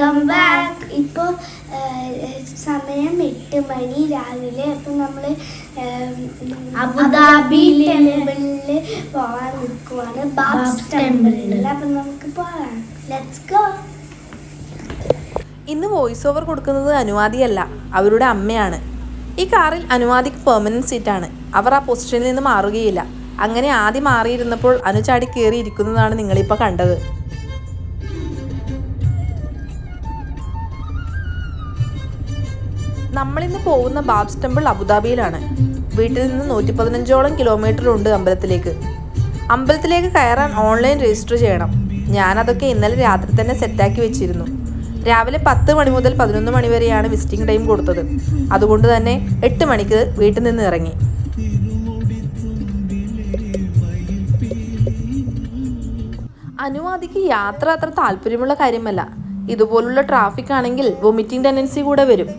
Welcome back ഇപ്പോൾ സമയം എട്ട് മണി രാവിലെ. അപ്പം നമ്മൾ അബുദാബിയിലെ ടെമ്പിളിൽ പോകാൻ നിൽക്കുവാണ് ബാബ്സ് ടെമ്പിളിൽ. അപ്പം നമുക്ക് പോകാം ലെറ്റ്സ് ഗോ ഇന്ന് വോയിസ് ഓവർ കൊടുക്കുന്നത് അനുവാദിയല്ല അവരുടെ അമ്മയാണ്. ഈ കാറിൽ അനുവാദിക്ക് പെർമനന്റ് സീറ്റാണ് അവർ ആ പൊസിഷനിൽ നിന്ന് മാറുകയില്ല. അങ്ങനെ ആദ്യം മാറിയിരുന്നപ്പോൾ അനുചാടി കയറിയിരിക്കുന്നതാണ് കയറി ഇരിക്കുന്നതാണ് നിങ്ങളിപ്പോൾ കണ്ടത്. നമ്മളിന്ന് പോകുന്ന ബാബ്സ് ടെമ്പിൾ അബുദാബിയിലാണ്. വീട്ടിൽ നിന്ന് നൂറ്റി പതിനഞ്ചോളം കിലോമീറ്റർ ഉണ്ട് അമ്പലത്തിലേക്ക്. അമ്പലത്തിലേക്ക് കയറാൻ ഓൺലൈൻ രജിസ്റ്റർ ചെയ്യണം. ഞാനതൊക്കെ ഇന്നലെ രാത്രി തന്നെ സെറ്റാക്കി വെച്ചിരുന്നു. രാവിലെ പത്ത് മണി മുതൽ പതിനൊന്ന് മണി വരെയാണ് വിസിറ്റിംഗ് ടൈം കൊടുത്തത്. അതുകൊണ്ട് തന്നെ എട്ട് മണിക്ക് വീട്ടിൽ നിന്ന് ഇറങ്ങി. അനുവാദിക്ക് യാത്ര അത്ര താല്പര്യമുള്ള കാര്യമല്ല. ഇതുപോലുള്ള ട്രാഫിക് ആണെങ്കിൽ വൊമിറ്റിംഗ് ടെൻഡൻസി കൂടെ വരും.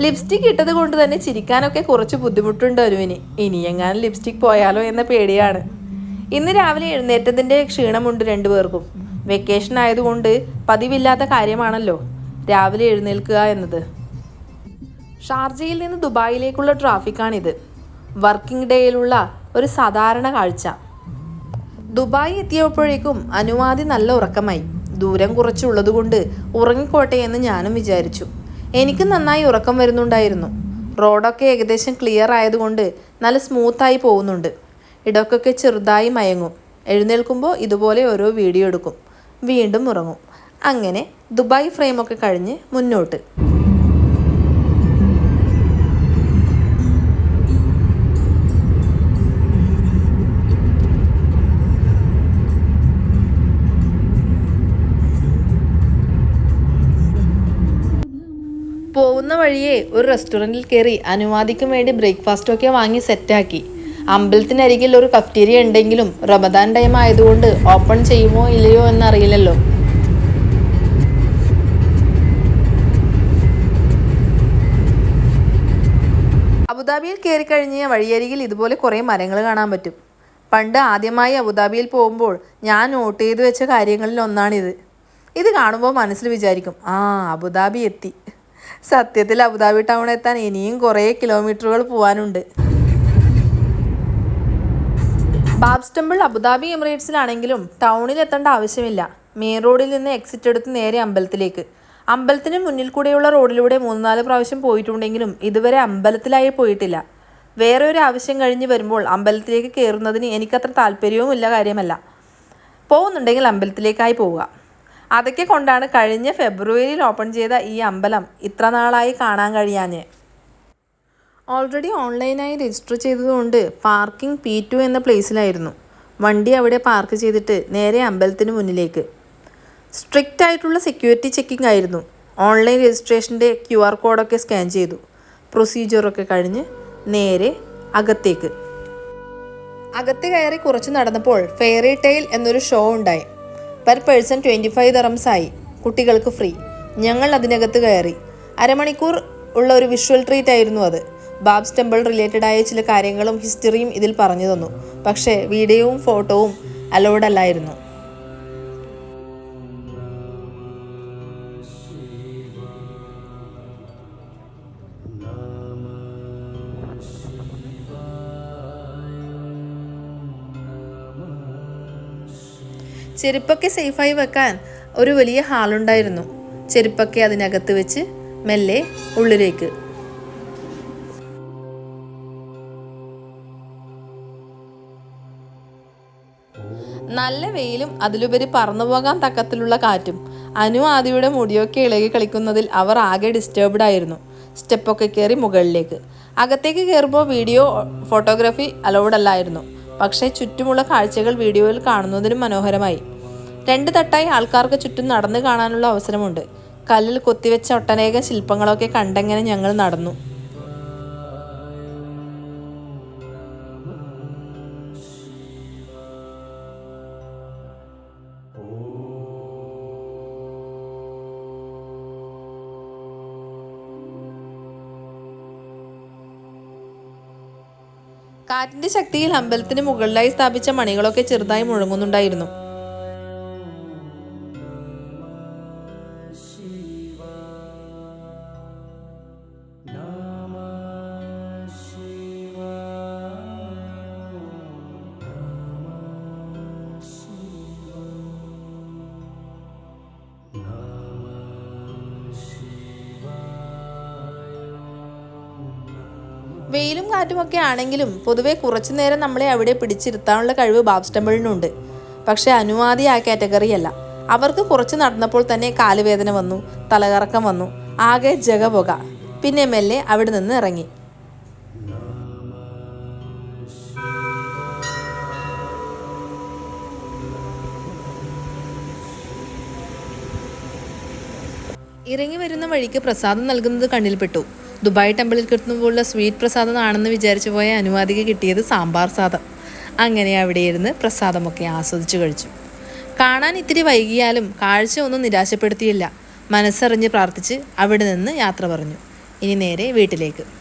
ലിപ്സ്റ്റിക് ഇട്ടത് കൊണ്ട് തന്നെ ചിരിക്കാനൊക്കെ കുറച്ച് ബുദ്ധിമുട്ടുണ്ട് അരുവിന്. ഇനി എങ്ങാനും ലിപ്സ്റ്റിക് പോയാലോ എന്ന പേടിയാണ്. ഇന്ന് രാവിലെ എഴുന്നേറ്റതിന്റെ ക്ഷീണമുണ്ട് രണ്ടുപേർക്കും. വെക്കേഷൻ ആയതുകൊണ്ട് പതിവില്ലാത്ത കാര്യമാണല്ലോ രാവിലെ എഴുന്നേൽക്കുക എന്നത്. ഷാർജയിൽ നിന്ന് ദുബായിലേക്കുള്ള ട്രാഫിക്കാണിത്. വർക്കിംഗ് ഡേയിലുള്ള ഒരു സാധാരണ കാഴ്ച. ദുബായ് എത്തിയപ്പോഴേക്കും അനുവാദി നല്ല ഉറക്കമായി. ദൂരം കുറച്ചുള്ളതുകൊണ്ട് ഉറങ്ങിക്കോട്ടെ എന്ന് ഞാനും വിചാരിച്ചു. എനിക്ക് നന്നായി ഉറക്കം വരുന്നുണ്ടായിരുന്നു. റോഡൊക്കെ ഏകദേശം ക്ലിയർ ആയതുകൊണ്ട് നല്ല സ്മൂത്തായി പോകുന്നുണ്ട്. ഇടയ്ക്കൊക്കെ ചെറുതായി മയങ്ങും. എഴുന്നേൽക്കുമ്പോൾ ഇതുപോലെ ഓരോ വീഡിയോ എടുക്കും. വീണ്ടും ഉറങ്ങും. അങ്ങനെ ദുബായ് ഫ്രെയിമൊക്കെ കഴിഞ്ഞ് മുന്നോട്ട്. വഴിയെ ഒരു റെസ്റ്റോറന്റിൽ കയറി അനുവാദിക്കും വേണ്ടി ബ്രേക്ക്ഫാസ്റ്റൊക്കെ വാങ്ങി സെറ്റാക്കി. അമ്പലത്തിനരികിൽ ഒരു കഫ്റ്റീരിയ ഉണ്ടെങ്കിലും റമദാൻ ടൈം ആയതുകൊണ്ട് ഓപ്പൺ ചെയ്യുമോ ഇല്ലയോ എന്നറിയില്ലല്ലോ. അബുദാബിയിൽ കയറി കഴിഞ്ഞ വഴിയരികിൽ ഇതുപോലെ കുറേ മരങ്ങൾ കാണാൻ പറ്റും. പണ്ട് ആദ്യമായി അബുദാബിയിൽ പോകുമ്പോൾ ഞാൻ നോട്ട് ചെയ്തു വെച്ച കാര്യങ്ങളിൽ ഒന്നാണിത്. ഇത് കാണുമ്പോൾ മനസ്സിൽ വിചാരിക്കും ആ അബുദാബി എത്തി. സത്യത്തിൽ അബുദാബി ടൗൺ എത്താൻ ഇനിയും കുറേ കിലോമീറ്ററുകൾ പോകാനുണ്ട് ബാബ്സ് ടെമ്പിൾ അബുദാബി എമിറേറ്റ്സിലാണെങ്കിലും ടൗണിൽ എത്തേണ്ട ആവശ്യമില്ല. മെയിൻ റോഡിൽ നിന്ന് എക്സിറ്റ് എടുത്ത് നേരെ അമ്പലത്തിലേക്ക്. അമ്പലത്തിന് മുന്നിൽ കൂടെയുള്ള റോഡിലൂടെ മൂന്ന് നാല് പ്രാവശ്യം പോയിട്ടുണ്ടെങ്കിലും ഇതുവരെ അമ്പലത്തിലായി പോയിട്ടില്ല. വേറെ ഒരു ആവശ്യം കഴിഞ്ഞ് വരുമ്പോൾ അമ്പലത്തിലേക്ക് കയറുന്നതിന് എനിക്കത്ര താല്പര്യവുമില്ല കാര്യമല്ല. പോകുന്നുണ്ടെങ്കിൽ അമ്പലത്തിലേക്കായി പോവുക. അതൊക്കെ കൊണ്ടാണ് കഴിഞ്ഞ ഫെബ്രുവരിയിൽ ഓപ്പൺ ചെയ്ത ഈ അമ്പലം ഇത്ര നാളായി കാണാൻ കഴിയാഞ്ഞ്. ഓൾറെഡി ഓൺലൈനായി രജിസ്റ്റർ ചെയ്തതുകൊണ്ട് പാർക്കിംഗ് പി ടു എന്ന പ്ലേസിലായിരുന്നു. വണ്ടി അവിടെ പാർക്ക് ചെയ്തിട്ട് നേരെ അമ്പലത്തിന് മുന്നിലേക്ക്. സ്ട്രിക്റ്റ് ആയിട്ടുള്ള സെക്യൂരിറ്റി ചെക്കിംഗ് ആയിരുന്നു. ഓൺലൈൻ രജിസ്ട്രേഷന്റെ ക്യു ആർ കോഡൊക്കെ സ്കാൻ ചെയ്തു. പ്രൊസീജിയറൊക്കെ കഴിഞ്ഞ് നേരെ അകത്തേക്ക്. അകത്ത് കയറി കുറച്ച് നടന്നപ്പോൾ ഫെയറി ടെയിൽ എന്നൊരു ഷോ ഉണ്ടായി. Per person twenty five dirhams ആയി. കുട്ടികൾക്ക് ഫ്രീ ഞങ്ങൾ അതിനകത്ത് കയറി. അരമണിക്കൂർ ഉള്ള ഒരു വിഷ്വൽ ട്രീറ്റ് ആയിരുന്നു അത്. ബാബ്സ് ടെമ്പിൾ റിലേറ്റഡ് ആയ ചില കാര്യങ്ങളും ഹിസ്റ്ററിയും ഇതിൽ പറഞ്ഞു തന്നു. പക്ഷേ വീഡിയോവും ഫോട്ടോവും അലോഡ് അല്ലായിരുന്നു. ചെരുപ്പൊക്കെ സേഫായി വെക്കാൻ ഒരു വലിയ ഹാളുണ്ടായിരുന്നു. ചെരുപ്പൊക്കെ അതിനകത്ത് വെച്ച് മെല്ലെ ഉള്ളിലേക്ക്. നല്ല വെയിലും അതിലുപരി പറന്നു പോകാൻ തക്കത്തിലുള്ള കാറ്റും അനു ആദിയുടെ മുടിയൊക്കെ ഇളകി കളിക്കുന്നതിൽ അവർ ആകെ ഡിസ്റ്റേബ്ഡ് ആയിരുന്നു. സ്റ്റെപ്പൊക്കെ കയറി മുകളിലേക്ക്. അകത്തേക്ക് കയറുമ്പോൾ വീഡിയോ ഫോട്ടോഗ്രാഫി അലൗഡ് അല്ലായിരുന്നു. പക്ഷേ ചുറ്റുമുള്ള കാഴ്ചകൾ വീഡിയോയിൽ കാണുന്നതിനും മനോഹരമായി. രണ്ട് തട്ടായി ആൾക്കാർക്ക് ചുറ്റും നടന്നു കാണാനുള്ള അവസരമുണ്ട്. കല്ലിൽ കൊത്തിവെച്ച ഒട്ടനേകം ശില്പങ്ങളൊക്കെ കണ്ടെങ്ങനെ ഞങ്ങൾ നടന്നു. കാറ്റിന്റെ ശക്തിയിൽ അമ്പലത്തിന് മുകളിലായി സ്ഥാപിച്ച മണികളൊക്കെ ചെറുതായി മുഴങ്ങുന്നുണ്ടായിരുന്നു. വെയിലും കാറ്റുമൊക്കെ ആണെങ്കിലും പൊതുവെ കുറച്ചു നേരം നമ്മളെ അവിടെ പിടിച്ചിരുത്താനുള്ള കഴിവ് ബാബ്സ് ടെമ്പിളിനുണ്ട് പക്ഷേ അനുവാദി ആ കാറ്റഗറി അല്ല. അവർക്ക് കുറച്ച് നടന്നപ്പോൾ തന്നെ കാലുവേദന വന്നു തലകറക്കം വന്നു ആകെ ജഗപുക. പിന്നെ മെല്ലെ അവിടെ നിന്ന് ഇറങ്ങി. ഇറങ്ങി വരുന്ന വഴിക്ക് പ്രസാദം നൽകുന്നത് കണ്ണിൽപ്പെട്ടു ദുബായ് ടെമ്പിളിൽ കിട്ടുമ്പോഴുള്ള സ്വീറ്റ് പ്രസാദമാണെന്ന് വിചാരിച്ചു പോയ അനുവാദിക്ക് കിട്ടിയത് സാമ്പാർ സാദം. അങ്ങനെ അവിടെ ഇരുന്ന് പ്രസാദമൊക്കെ ആസ്വദിച്ചു കഴിച്ചു. കാണാൻ ഇത്തിരി വൈകിയാലും കാഴ്ച ഒന്നും നിരാശപ്പെടുത്തിയില്ല. മനസ്സറിഞ്ഞ് പ്രാർത്ഥിച്ച് അവിടെ നിന്ന് യാത്ര പറഞ്ഞു. ഇനി നേരെ വീട്ടിലേക്ക്.